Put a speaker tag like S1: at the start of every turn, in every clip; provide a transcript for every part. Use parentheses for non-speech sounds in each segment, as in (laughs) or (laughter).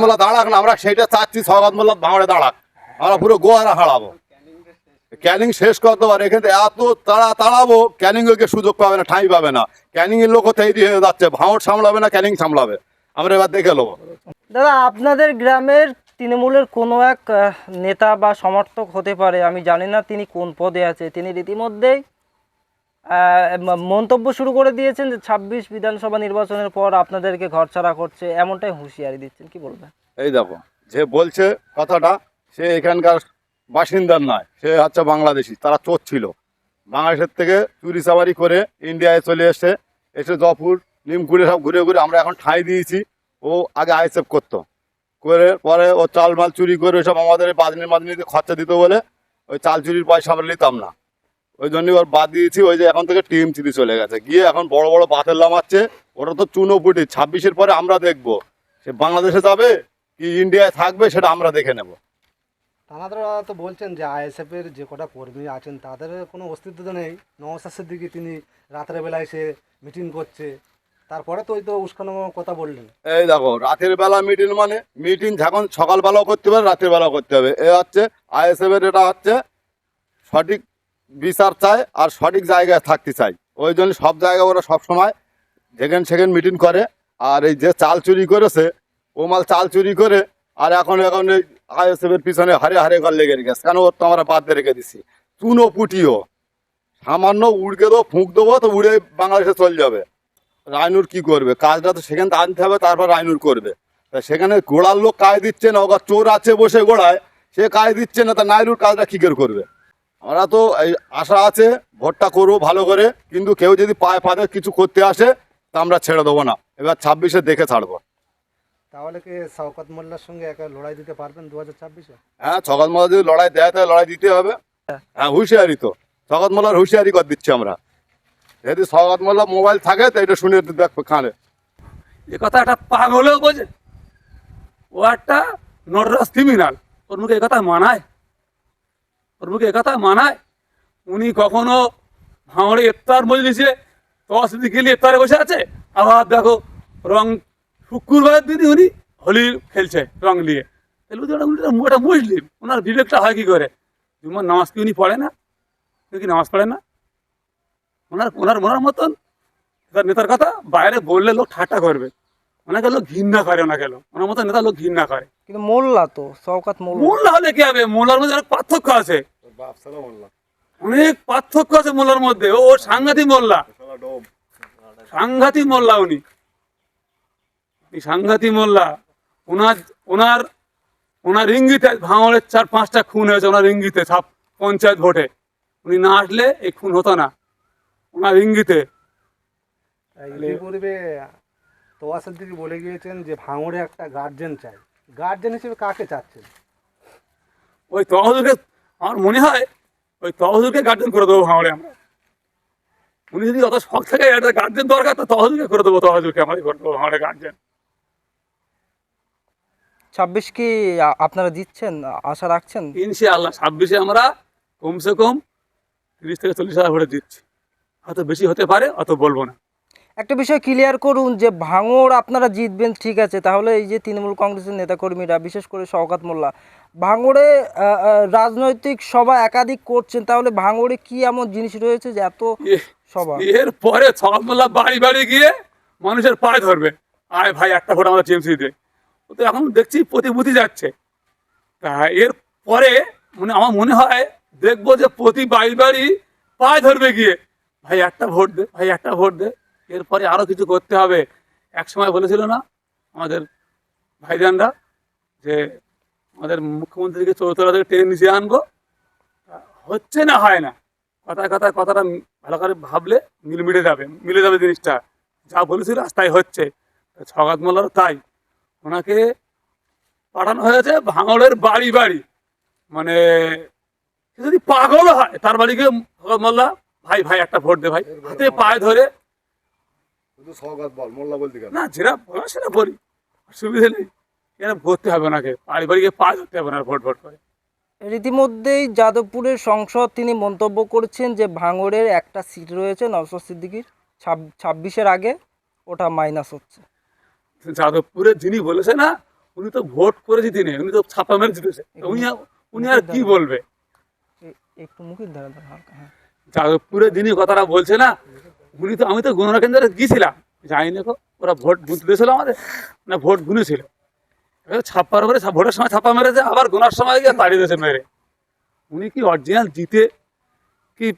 S1: মোল্লা দাঁড়াক না, আমরা সেইটা চাচ্ছি দাঁড়াক। আমরা পুরো হারাবো। ক্যানিং শেষ এখানে এত তাড়া তাড়াবো সুযোগ পাবে না, ঠাঁই পাবে না। হয়ে যাচ্ছে সামলাবে না, ক্যানিং সামলাবে। আমরা এবার দেখে নেব।
S2: দাদা, আপনাদের গ্রামের তৃণমূলের কোনো এক নেতা বা সমর্থক হতে পারে, আমি জানি না তিনি কোন পদে আছে, তিনি রীতিমধ্যেই মন্তব্য শুরু করে দিয়েছেন যে ছাব্বিশ বিধানসভা নির্বাচনের পর আপনাদেরকে ঘরছাড়া করছে, এমনটাই হুঁশিয়ারি দিচ্ছেন, কি বলবেন?
S1: এই দেখো, যে বলছে কথাটা, সে এখানকার বাসিন্দার নয়, সে হচ্ছে বাংলাদেশি, তারা চোর ছিল বাংলাদেশের থেকে চুরি চামারি করে ইন্ডিয়ায় চলে এসছে, এসে জয়পুর, নিমকুড়ে সব ঘুরে ঘুরে আমরা এখন ঠাঁই দিয়েছি, ও আগে আইসেফ করতো। করে পরে ও চাল মাল চুরি করে সব আমাদের বাদনি মাদনিতে খরচা দিত বলে, ওই চাল চুরির পয়সা আমরা নিতাম না। ওই জন্যই ওর বাদ দিয়েছি ওই যে এখন থেকে টিম চিরি চলে গেছে। গিয়ে এখন বড় বড় বাতের লামাচ্ছে ওটা তো চুনো পুটি ছাব্বিশের পরে আমরা দেখব। সে বাংলাদেশে যাবে কি ইন্ডিয়ায় থাকবে সেটা আমরা দেখে নেব।
S3: তানারা তো বলছেন যে আইএসএফ এর যে কটা কর্মী আছেন তাদের কোনো অস্তিত্ব তো নেই। নওসাসের দিকে তিনি রাতের বেলায় এসে মিটিং করছে। তারপরে তো ওই তো উস্কানো কথা বললেন।
S1: এই দেখো রাতের বেলা মিটিং মানে মিটিং যখন সকালবেলাও করতে পারে রাতের বেলাও করতে হবে। এ হচ্ছে আইএসএফ এর এটা হচ্ছে সঠিক বিচার চায় আর সঠিক জায়গায় থাকতে চাই ওই জন্য সব জায়গায় ওরা সব সময় যেখানে সেখানে মিটিং করে। আর এই যে চাল চুরি করেছে, ও মাল চাল চুরি করে, আর এখন এখন এই আইএসএফ এর পিছনে হারে হারে ঘর লেগে গেছে। কেন ওর তো আমরা বাদ দিয়ে রেখে দিছি? চুনো পুটিও। সামান্য উড়কে দেবো, ফুঁক দেবো, তো উড়ে বাংলাদেশে চলে যাবে। রায়নুর কি করবে? কাজটা তো সেখানে আনতে হবে, তারপর রায়নুর করবে। তা সেখানে গোড়ার লোক কাজ দিচ্ছে না ওরা চোর আছে বসে গোড়ায়। সে কাজ দিচ্ছে না, তা নাইরুর কাজটা কি করে করবে? আমরা তো এই আশা আছে ভোটটা করব ভালো করে কিন্তু কেউ যদি পায়ে ফাঁদে কিছু করতে আসে তা আমরা ছেড়ে দেবো না। এবার ছাব্বিশে দেখে ছাড়বো।
S3: তাহলে কি শওকত মোল্লার সঙ্গে একা লড়াই দিতে পারবেন দু হাজার ছাব্বিশে?
S1: হ্যাঁ মোল্লা যদি লড়াই দেয় তাহলে লড়াই দিতে হবে। হ্যাঁ হুঁশিয়ারি তো। মোল্লার হুঁশিয়ারি করে দিচ্ছি আমরা। যদি মোল্লা মোবাইল থাকে তো এটা শুনে দেখবে খানে
S4: এ কথা একটা পাগলেও বোঝে। ও একটা নটরাজ ক্রিমিনাল ওর মুখে এ কথা মানায়? ওর একথা মানায়? উনি কখনো ভাঙড়ে ইফতার মজলিসে তসদি গেলে ইফতারে বসে আছে? আবার দেখো, রং শুক্রবার দিনই উনি হোলি খেলছে রং নিয়ে। ওটা- মুসলিম, ওনার বিবেকটা হয় কি করে? জুমার নামাজ কি উনি পড়ে না? কি নামাজ পড়ে না? ওনার ওনার ওনার মতন? তার নেতার কথা? বাইরে বললে লোক ঠাট্টা করবে। ওনাকে লোক ঘৃণা করে, ওনাকে লোক। ওনার মতো নেতা লোক ঘৃণা করে।
S2: কিন্তু মোল্লা তো শওকাত মোল্লা।
S4: মোল্লা হলে কি হবে? মোল্লার মধ্যে অনেক পার্থক্য আছে। অনেক পার্থক্য আছে মোল্লার মধ্যে। ও সাংঘাতিক মোল্লা। সাংঘাতিক মোল্লা উনি। এই সাংঘাতিক মোল্লা। ওনার ওনার ওনার ইঙ্গিতে ভাঙড়ের চার পাঁচটা খুন হয়েছে। ওনার ইঙ্গিতে সব পঞ্চায়েত ভোটে। উনি না আসলে এই খুন হতো না। ওনার ইঙ্গিতে।
S3: ইতিপূর্বে তোয়াসের দিকে বলে গিয়েছেন যে ভাঙড়ে একটা গার্জেন চাই। গার্জেন হিসেবে কাকে চাচ্ছেন?
S4: ওই তহজুলকে আমার মনে হয় ওই তহজুলকে গার্জেন করে দেবো ভাঙড়ে আমরা। উনি যদি অত শখ থাকে একটা গার্জেন দরকার তো তহজুলকে করে দেবো তহজুলকে আমাদের করে দেবো ভাঙড়ে গার্জেন
S2: ছাব্বিশ কি আপনারা দিচ্ছেন আশা রাখছেন?
S4: ইনশে আল্লাহ ছাব্বিশে আমরা কমসে কম তিরিশ থেকে চল্লিশ হাজার ভোটে দিচ্ছি হয়তো বেশি হতে পারে অত বলব না।
S2: একটা বিষয় ক্লিয়ার করুন যে ভাঙড় আপনারা জিতবেন ঠিক আছে। তাহলে এই যে তৃণমূল কংগ্রেসের নেতাকর্মীরা বিশেষ করে শওকাত মোল্লা ভাঙড়ে রাজনৈতিক সভা একাধিক করছেন তাহলে ভাঙড়ে কি এমন জিনিস রয়েছে যে এত সভা?
S4: এর পরে সকালবেলা বাড়ি বাড়ি গিয়ে মানুষের পায়ে ধরবে। আয় ভাই একটা ভোট আমরা টিএমসি দে ও তো এখন দেখছি প্রতিভূতি যাচ্ছে। তা এর পরে মানে আমার মনে হয় দেখব যে প্রতি বাড়ি বাড়ি পায়ে ধরবে গিয়ে। ভাই একটা ভোট দে ভাই একটা ভোট দে। এরপরে আরও কিছু করতে হবে। এক সময় বলেছিল না আমাদের ভাইজানরা যে আমাদের মুখ্যমন্ত্রীকে চৌতলা থেকে ট্রেন নিচে আনব। হচ্ছে না, হয় না। কথায় কথায় কথাটা ভালো করে ভাবলে মিল মিলে যাবে মিলে যাবে জিনিসটা। যা বলেছিল আজ তাই হচ্ছে। ছগাত মোল্লারও তাই। ওনাকে পাঠানো হয়েছে ভাঙড়ের বাড়ি বাড়ি। মানে যদি পাগল হয়, তার বাড়িকে ছগাত মোল্লা, ভাই ভাই, একটা ভোট দে ভাই। হাতে পায়ে ধরে
S1: শুধু সৌগত বল মোল্লা বলতে গেল
S4: না যেটা বলা সেটা বলি। অসুবিধা নেই। এরা ভরতে হবে ওনাকে বাড়ি বাড়ি গিয়ে পায়ে ধরতে হবে না ভোট ভোট করে।
S2: রীতিমধ্যেই যাদবপুরের সংসদ তিনি মন্তব্য করেছেন যে ভাঙড়ের একটা সিট রয়েছে নওশাদ সিদ্দিকির। ছাব্বিশের আগে ওটা মাইনাস হচ্ছে।
S4: যাদবপুরে যিনি বলেছে না উনি তো ভোট করে জিতিনি উনি তো ছাপা মেরে জিতেছে। উনি আর- উনি আর কি বলবে?
S2: একটু মুখের হালকা হ্যাঁ।
S4: যাদবপুরে যিনি কথাটা বলছে না উনি তো আমি তো গণনা কেন্দ্রে গিয়েছিলাম। জানি না ওরা ভোট বুঝতে দিয়েছিল আমাদের না ভোট গুনেছিল এবার ছাপ্পার পরে ভোটের সময় ছাপ্পা মেরেছে আবার গোনার সময় গিয়ে তাড়িয়ে দিয়েছে মেরে। উনি কি অরিজিনাল জিতে কি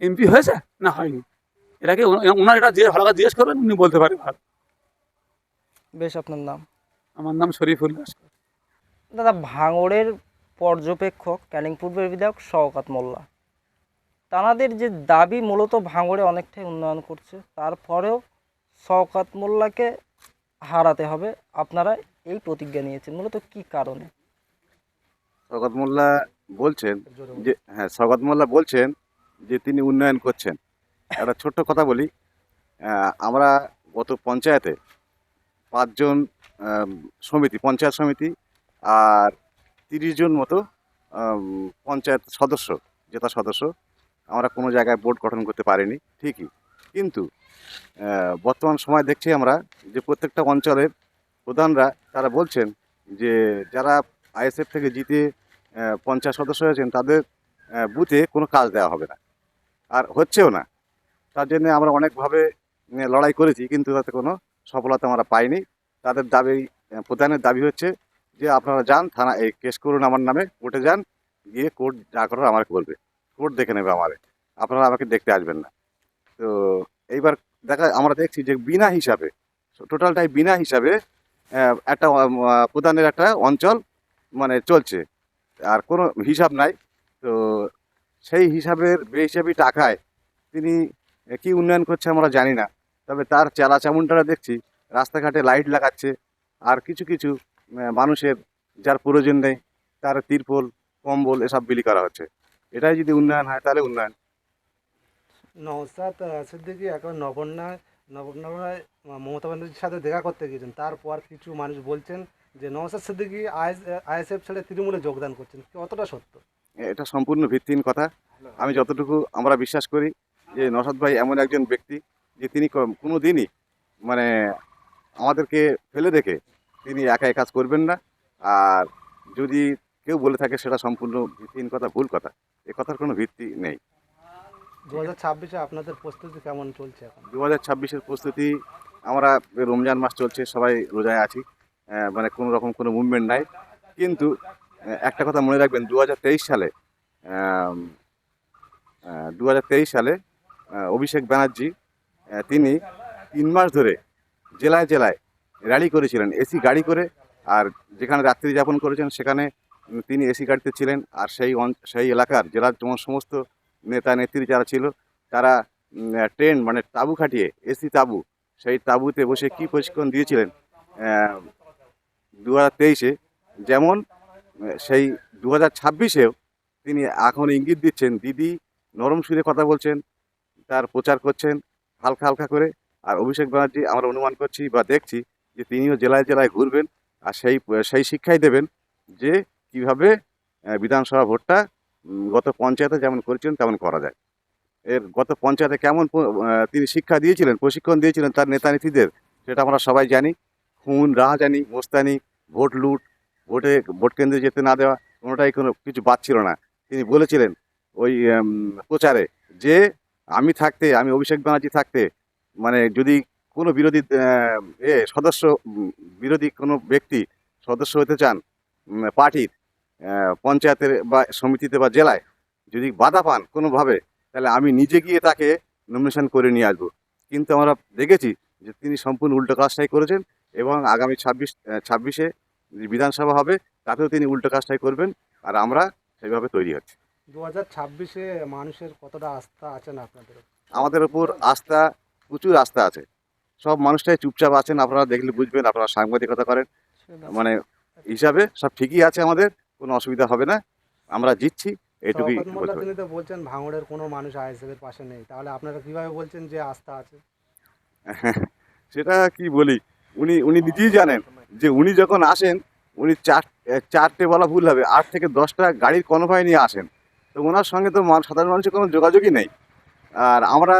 S4: এমপি হয়েছে? না হয়নি। এটাকে ওনা- ওনার এটা যে ভালো জিজ্ঞেস করবেন উনি বলতে পারেন ভালো।
S2: বেশ আপনার নাম?
S4: আমার নাম শরীফুল লস্কর
S2: দাদা ভাঙড়ের পর্যবেক্ষক ক্যানিং পূর্বের বিধায়ক শওকাত মোল্লা। তানাদের যে দাবি মূলত ভাঙড়ে অনেকটাই উন্নয়ন করছে, তারপরেও শওকাত মোল্লাকে হারাতে হবে। আপনারা এই প্রতিজ্ঞা নিয়েছেন, মূলত কি কারণে?
S5: স্বগত মোল্লা বলছেন যে হ্যাঁ স্বগত মোল্লা বলছেন যে তিনি উন্নয়ন করছেন। একটা ছোট্ট কথা বলি আমরা গত পঞ্চায়েতে পাঁচজন সমিতি, পঞ্চায়েত সমিতি আর তিরিশ জন মতো পঞ্চায়েত সদস্য, জেতা সদস্য আমরা কোনো জায়গায় বোর্ড গঠন করতে পারিনি, ঠিকই। কিন্তু বর্তমান সময় দেখছি আমরা যে প্রত্যেকটা অঞ্চলের প্রধানরা তারা বলছেন যে যারা আইএসএফ থেকে জিতে পঞ্চায়েত সদস্য হয়েছেন তাদের বুথে কোনো কাজ দেওয়া হবে না। আর হচ্ছেও না। তার জন্য আমরা অনেকভাবে লড়াই করেছি, কিন্তু তাতে কোনো সফলতা আমরা পাইনি। তাদের দাবি প্রধানের দাবি হচ্ছে যে আপনারা যান, থানা এই কেস করুন আমার নামে, কোর্টে যান, গিয়ে কোর্ট যা করার আমাকে বলবে। কোর্ট দেখে নেবে আমারে। আপনারা আমাকে দেখতে আসবেন না। তো এইবার দেখা, আমরা দেখছি যে বিনা হিসাবে টোটালটাই বিনা হিসাবে একটা প্রধানের একটা অঞ্চল মানে চলছে। আর কোনো হিসাব নাই। তো সেই হিসাবের বেহিসাবি টাকায় তিনি কি উন্নয়ন করছে আমরা জানি না। তবে তার চালা চামুন্ডারা দেখছি, রাস্তাঘাটে লাইট লাগাচ্ছে। আর কিছু কিছু মানুষের, যার প্রয়োজন নেই, তার তিরপল, কম্বল, এসব বিলি করা হচ্ছে। এটাই যদি উন্নয়ন হয় তাহলে উন্নয়ন।
S3: নওসাদ সিদ্দিকী একবার নবন্যায় নবন্যায় মমতা ব্যানার্জির সাথে দেখা করতে গিয়েছেন। তারপর কিছু মানুষ বলছেন যে নওসাদ সিদ্দিকী আইএস আইএসএফ ছেড়ে তৃণমূলে যোগদান করছেন। কতটা সত্য?
S5: এটা সম্পূর্ণ ভিত্তিহীন কথা। আমি যতটুকু আমরা বিশ্বাস করি যে নসাদ ভাই এমন একজন ব্যক্তি যে তিনি কোনো দিনই মানে আমাদেরকে ফেলে রেখে তিনি একা কাজ করবেন না। আর যদি কেউ বলে থাকে সেটা সম্পূর্ণ ভিত্তিহীন কথা ভুল কথা। এ কথার কোনো ভিত্তি নেই।
S3: দু হাজার ছাব্বিশে আপনাদের প্রস্তুতি কেমন চলছে এখন?
S5: দু হাজার ছাব্বিশের প্রস্তুতি আমরা রমজান মাস চলছে সবাই রোজায় আছি। মানে কোনো রকম কোনো মুভমেন্ট নাই। কিন্তু একটা কথা মনে রাখবেন দু হাজার তেইশ সালে দু হাজার তেইশ সালে অভিষেক ব্যানার্জি তিনি তিন মাস ধরে জেলায় জেলায় র্যালি করেছিলেন এসি গাড়ি করে আর যেখানে রাত্রি যাপন করেছেন সেখানে তিনি এসি গাড়িতে ছিলেন আর সেই সেই এলাকার জেলার যেমন সমস্ত নেতা নেত্রী যারা ছিল, তারা ট্রেন মানে তাঁবু খাটিয়ে, এসি তাঁবু, সেই তাঁবুতে বসে কি প্রশিক্ষণ দিয়েছিলেন দু হাজার তেইশে। যেমন সেই দু হাজার ছাব্বিশেও তিনি এখন ইঙ্গিত দিচ্ছেন, দিদি নরম সুরে কথা বলছেন, তার প্রচার করছেন, হালকা হালকা করে। আর অভিষেক ব্যানার্জি, আমরা অনুমান করছি বা দেখছি যে তিনিও জেলায় জেলায় ঘুরবেন আর সেই সেই শিক্ষাই দেবেন যে কীভাবে বিধানসভা ভোটটা গত পঞ্চায়েতে যেমন করেছিলেন তেমন করা যায়। এর গত পঞ্চায়েতে কেমন তিনি শিক্ষা দিয়েছিলেন, প্রশিক্ষণ দিয়েছিলেন তার নেতা নেত্রীদের সেটা আমরা সবাই জানি। খুন, রাহাজানি, মোস্তানি, ভোট লুট, ভোটে, ভোট কেন্দ্রে যেতে না দেওয়া, কোনোটাই কোনো কিছু বাদ ছিল না। তিনি বলেছিলেন ওই প্রচারে যে আমি থাকতে, আমি অভিষেক ব্যানার্জি থাকতে মানে যদি কোনো বিরোধী এ সদস্য বিরোধী কোনো ব্যক্তি সদস্য হতে চান পার্টির পঞ্চায়েতের বা সমিতিতে বা জেলায় যদি বাধা পান কোনোভাবে তাহলে আমি নিজে গিয়ে তাকে নমিনেশন করে নিয়ে আসব। কিন্তু আমরা দেখেছি যে তিনি সম্পূর্ণ উল্টো কাজটাই করেছেন এবং আগামী ছাব্বিশ ছাব্বিশে বিধানসভা হবে তাতেও তিনি উল্টো কাজটাই করবেন আর আমরা সেইভাবে তৈরি হচ্ছি।
S3: দু হাজার ছাব্বিশে মানুষের কতটা আস্থা আছেন আপনাদের
S5: আমাদের উপর আস্থা প্রচুর আস্থা আছে। সব মানুষটাই চুপচাপ আছেন আপনারা দেখলে বুঝবেন আপনারা সাংবাদিকতা করেন। মানে হিসাবে সব ঠিকই আছে আমাদের। কোনো অসুবিধা হবে না। আমরা জিতছি
S3: তিনি তো বলছেন ভাঙড়ের কোনো মানুষ আইএসএফ এর পাশে নেই তাহলে আপনারা কীভাবে বলছেন যে আস্থা আছে? (laughs)
S5: সেটা কি বলি? উনি উনি নিজেই জানেন যে উনি যখন আসেন উনি চার চারটে বলা ভুল হবে আট থেকে দশটা গাড়ির কনভয় নিয়ে আসেন। তো ওনার সঙ্গে তো সাধারণ মানুষের কোনো যোগাযোগই নেই। আর আমরা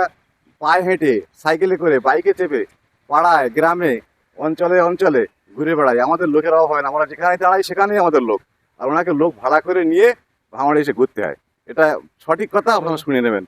S5: পায়ে হেঁটে সাইকেলে করে বাইকে চেপে পাড়ায় গ্রামে অঞ্চলে অঞ্চলে ঘুরে বেড়াই। আমাদের লোকের অভাব হয় না আমরা যেখানে দাঁড়াই সেখানেই আমাদের লোক। আর ওনাকে লোক ভাড়া করে নিয়ে ভাঙড়ে এসে ঘুরতে হয়। এটা সঠিক কথা আপনারা শুনে নেবেন।